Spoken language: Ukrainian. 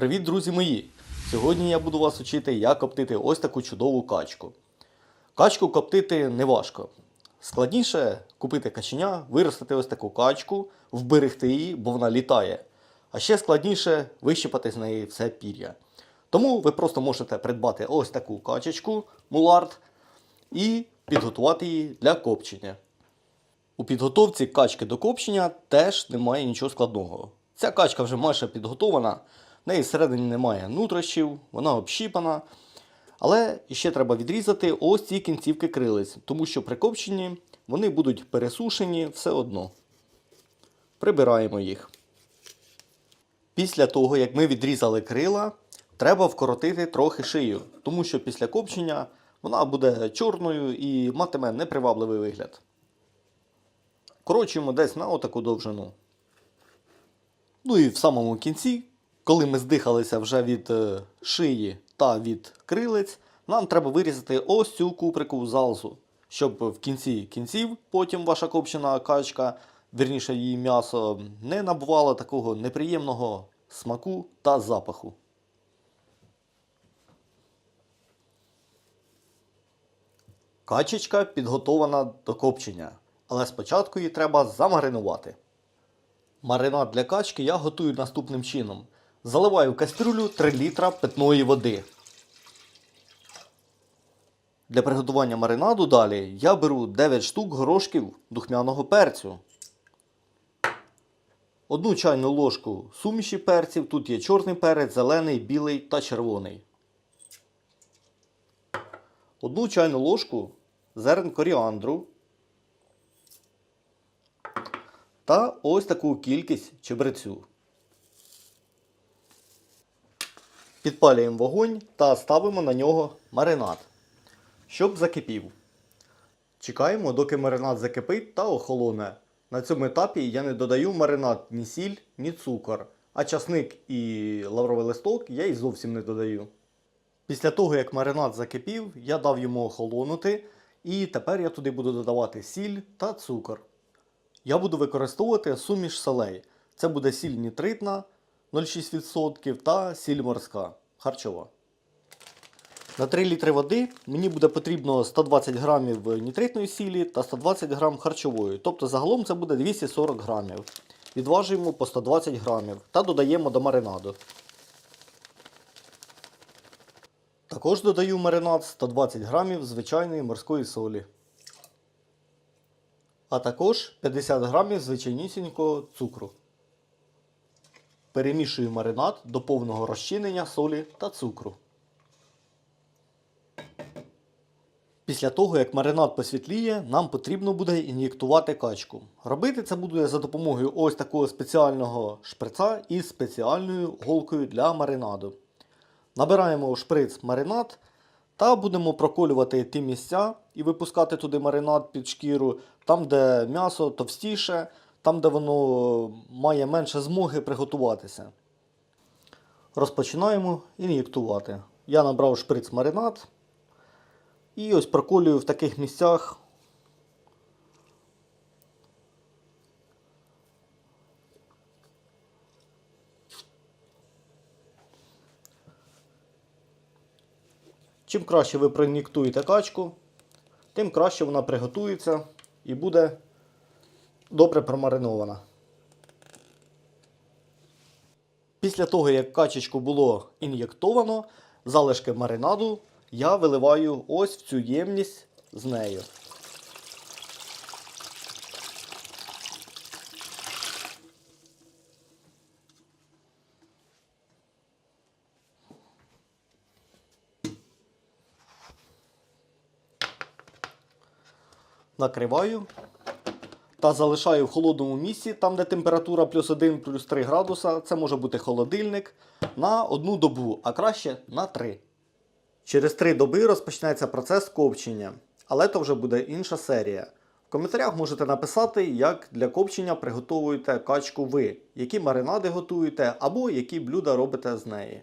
Привіт, друзі мої! Сьогодні я буду вас вчити, як коптити ось таку чудову качку. Качку коптити не важко. Складніше купити каченя, виростити ось таку качку, вберегти її, бо вона літає. А ще складніше вищипати з неї все пір'я. Тому ви просто можете придбати ось таку качечку, мулард, і підготувати її для копчення. У підготовці качки до копчення теж немає нічого складного. Ця качка вже майже підготована, неї всередині немає нутрощів, вона общіпана. Але ще треба відрізати ось ці кінцівки крилиць, тому що при копченні вони будуть пересушені все одно. Прибираємо їх. Після того, як ми відрізали крила, треба вкоротити трохи шию, тому що після копчення вона буде чорною і матиме непривабливий вигляд. Корочуємо десь на отаку довжину. Ну і в самому кінці, коли ми здихалися вже від е, шиї та від крилець, нам треба вирізати ось цю куприку залзу, щоб в кінці кінців потім ваша копчена качка, вірніше її м'ясо, не набувало такого неприємного смаку та запаху. Качечка підготована до копчення, але спочатку її треба замаринувати. Маринад для качки я готую наступним чином. Заливаю кастрюлю 3 літра питної води. Для приготування маринаду далі я беру 9 штук горошків духмяного перцю. Одну чайну ложку суміші перців. Тут є чорний перець, зелений, білий та червоний. Одну чайну ложку зерен коріандру. Та ось таку кількість чебрецю. Підпалюємо вогонь та ставимо на нього маринад, щоб закипів. Чекаємо, доки маринад закипить та охолоне. На цьому етапі я не додаю маринад ні сіль, ні цукор, а часник і лавровий листок я й зовсім не додаю. Після того, як маринад закипів, я дав йому охолонути, і тепер я туди буду додавати сіль та цукор. Я буду використовувати суміш солей. Це буде сіль нітритна 0,6% та сіль морська харчова. На 3 літри води мені буде потрібно 120 грамів нітритної сілі та 120 грам харчової. Тобто загалом це буде 240 грамів. Відважуємо по 120 грамів та додаємо до маринаду. Також додаю маринад 120 грамів звичайної морської солі. А також 50 грамів звичайнісінького цукру. Перемішую маринад до повного розчинення солі та цукру. Після того, як маринад посвітліє, нам потрібно буде ін'єктувати качку. Робити це буде за допомогою ось такого спеціального шприца із спеціальною голкою для маринаду. Набираємо у шприц маринад та будемо проколювати ті місця і випускати туди маринад під шкіру, там, де м'ясо товстіше, там, де воно має менше змоги приготуватися. Розпочинаємо ін'єктувати. Я набрав шприц маринад і ось проколюю в таких місцях. Чим краще ви проін'єктуєте качку, тим краще вона приготується і буде добре промаринована. Після того, як качечку було ін'єктовано, залишки маринаду я виливаю ось в цю ємність з нею. Накриваю та залишаю в холодному місці, там де температура плюс 1 плюс 3 градуса, це може бути холодильник, на одну добу, а краще на 3. Через 3 доби розпочнеться процес копчення, але то вже буде інша серія. В коментарях можете написати, як для копчення приготовуєте качку ви, які маринади готуєте або які блюда робите з неї.